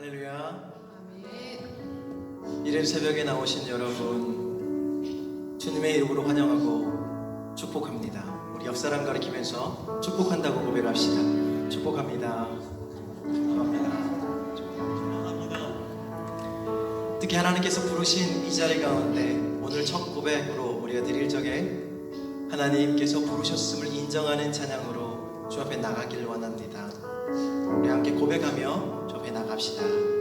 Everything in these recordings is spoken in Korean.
할렐루야. 이른 새벽에 나오신 여러분 주님의 이름으로 환영하고 축복합니다. 우리 옆 사람 가리키면서 축복한다고 고백합시다. 축복합니다. 축복합니다. 축복합니다. 특히 하나님께서 부르신 이 자리 가운데 오늘 첫 고백으로 우리가 드릴 적에 하나님께서 부르셨음을 인정하는 찬양으로 주 앞에 나가길 원합니다. 우리 함께 고백하며 나갑시다.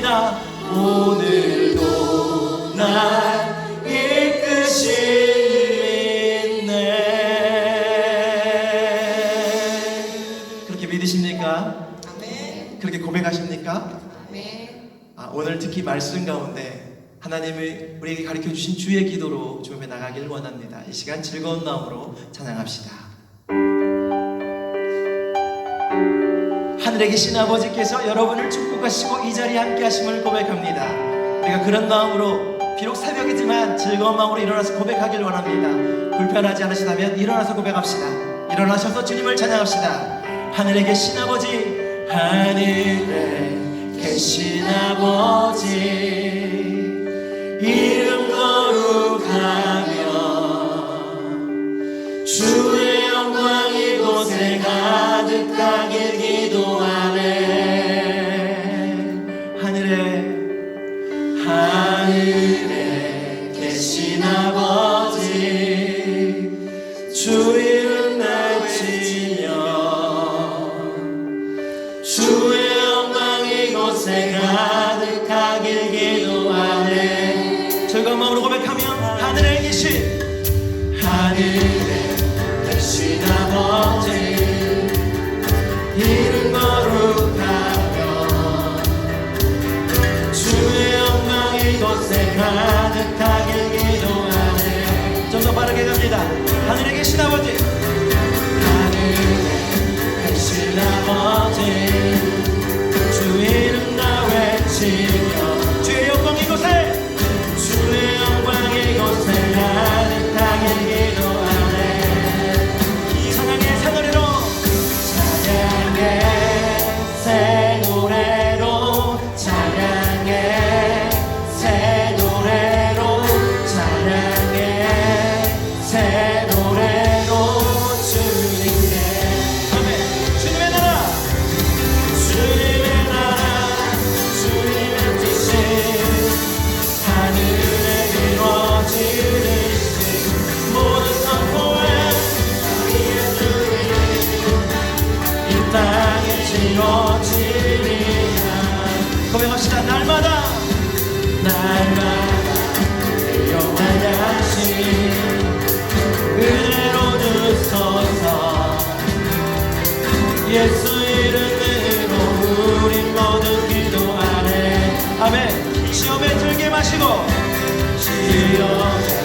주시나 오늘도 날 이끄신 믿네 그렇게 믿으십니까? 아멘 그렇게 고백하십니까? 아멘 아, 오늘 특히 말씀 가운데 하나님이 우리에게 가르쳐 주신 주의 기도로 주음에 나가길 원합니다. 이 시간 즐거운 마음으로 찬양합시다. 하늘에 계신 아버지께서 여러분을 축복하시고 이 자리에 함께 하심을 고백합니다. 우리가 그런 마음으로 비록 새벽이지만 즐거운 마음으로 일어나서 고백하길 원합니다. 불편하지 않으시다면 일어나서 고백합시다. 일어나셔서 주님을 찬양합시다. 하늘에 계신 아버지 하늘에 계신 아버지 이름 거룩하며 주의 영광 이곳에 가득하게 다음에 시험에 들게 마시고. 시험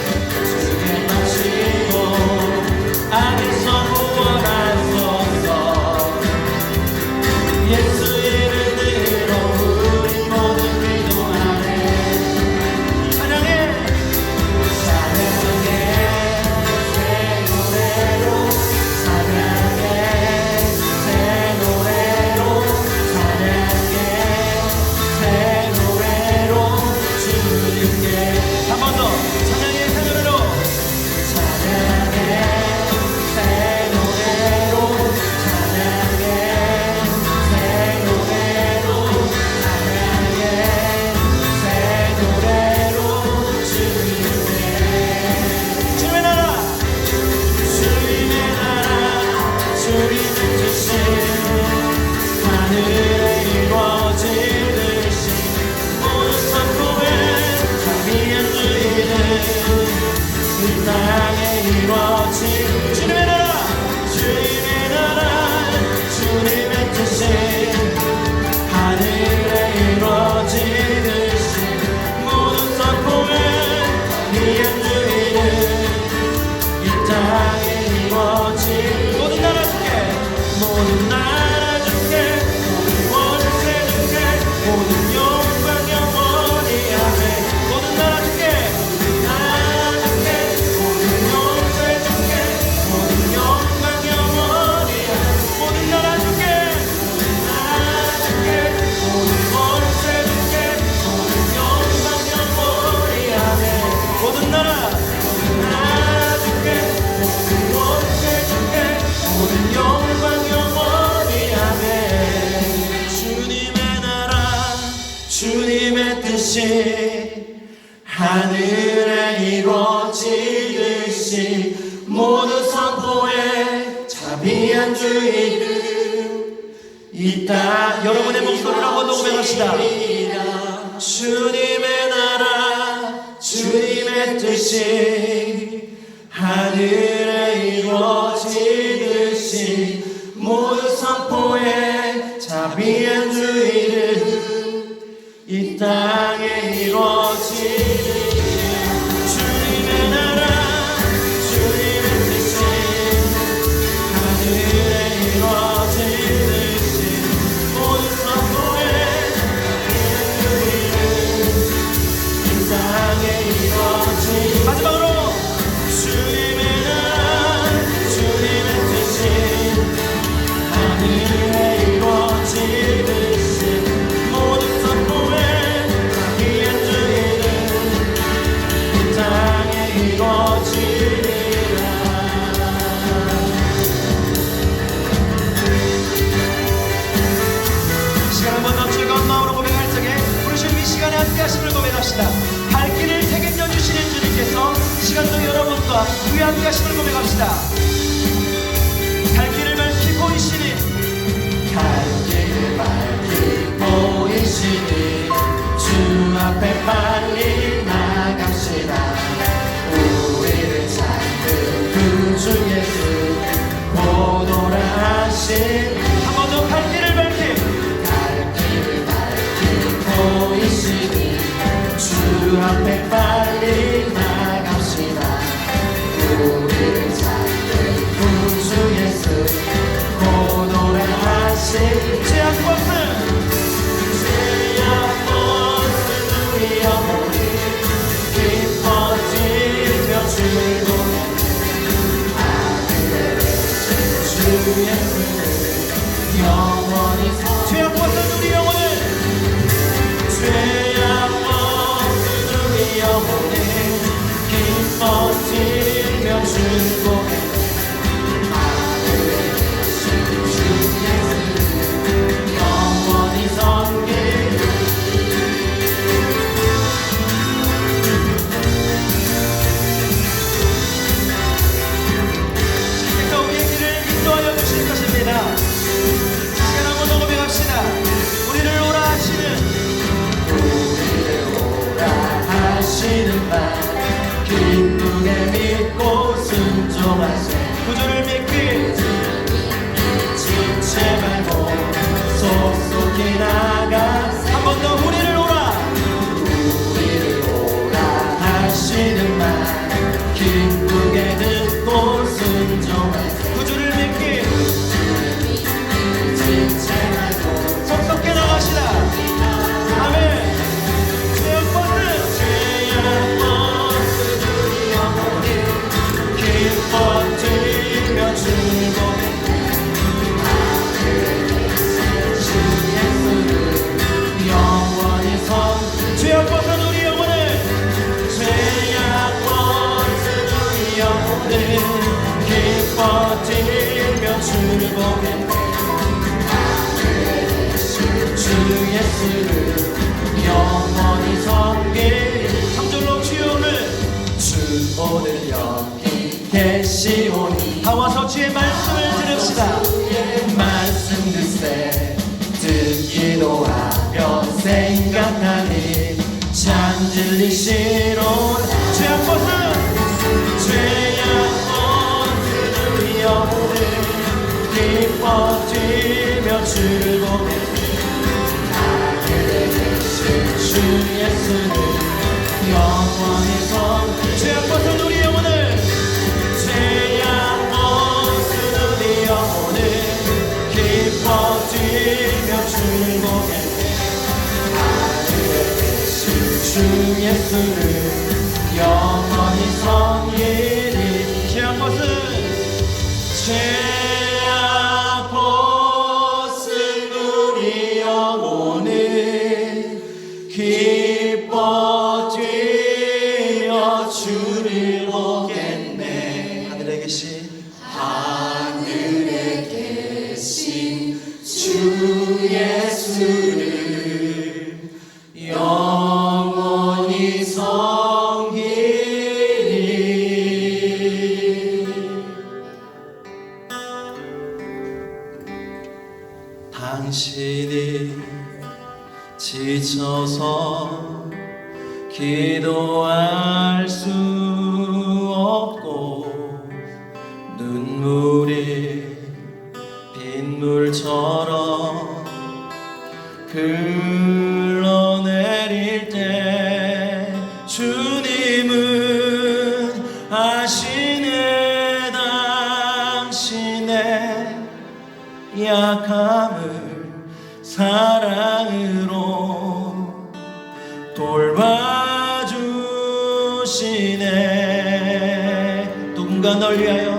all night. 이루시 하늘에 이루어지듯이 모든 선포에 자비한 주 이름 이따 여러분의 목소리를 한번 더 고백합시다. 주님의 나라 주님의 뜻이 하늘에 이루어지듯이 모든 선포에 자비한 주 이름 이따 우리 함께 하심을 고백합시다. 갈 길을 밝히 보이시니. 갈 길을 밝히 보이시니 주 앞에 빨리 나갑시다. 우리를 찾는 구주 예수 고도라 하신 한번 더 갈 길을 밝히 갈 길을 밝히 보이시니 주 앞에 빨리 영원히 always. 영원히 삼절로 주여 오늘 주 오늘 여기 계시오니 다 와서 주의 말씀을 들읍시다. 주의 말씀 듣세 듣기도 하며 생각하니 참 진리시로 죄악 벗은 죄악 벗은 영혼을 기뻐지며 즐거워 주 예수를 영원히 섬기리 죄악 벗은 죄 주 약함을 사랑으로 돌봐주시네. 누군가 널 위하여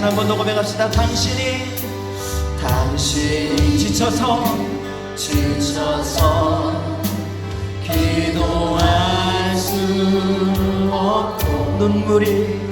다시는 한번 더 고백합시다. 당신이 당신이 지쳐서 지쳐서 기도할 수 없고 눈물이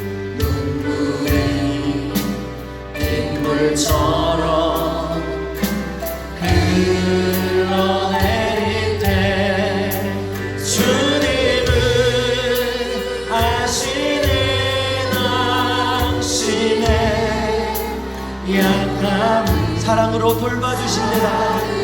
사랑으로 돌봐주신 내 하나님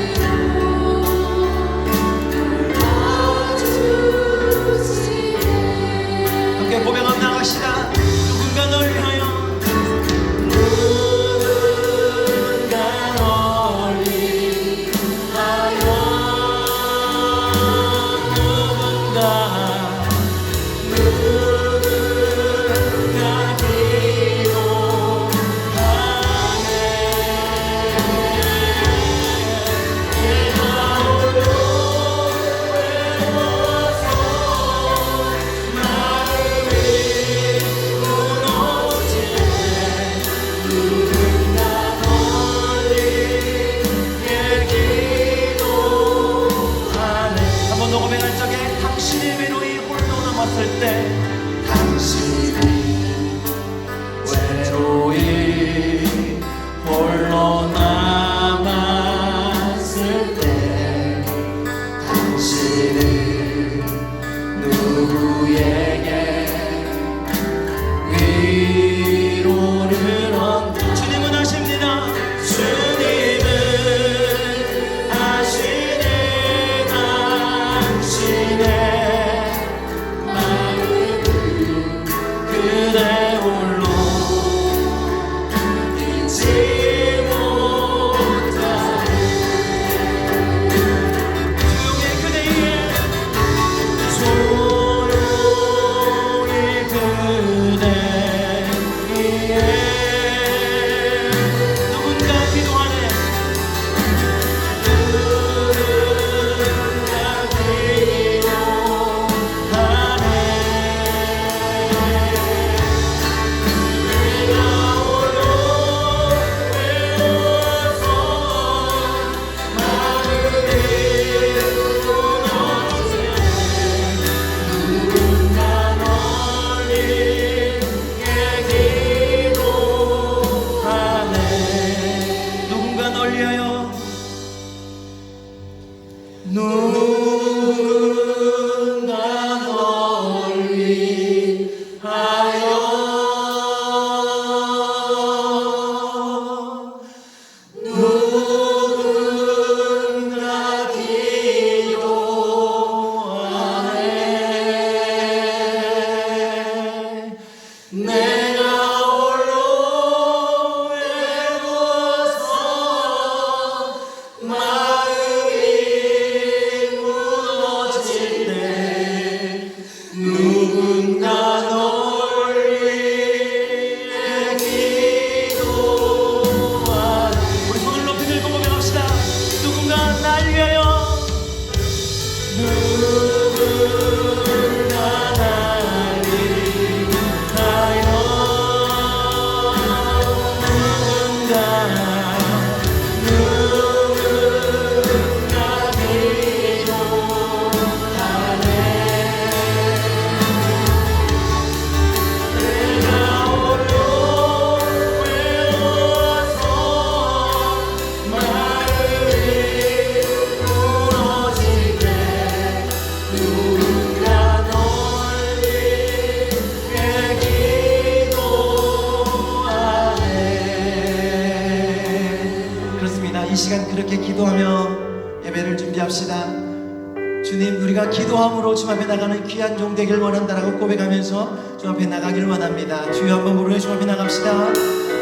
기도함으로 주 앞에 나가는 귀한 종 되길 원한다라고 고백하면서 주 앞에 나가길 원합니다. 주여 한번 부르며 주 앞에 나갑시다.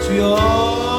주여.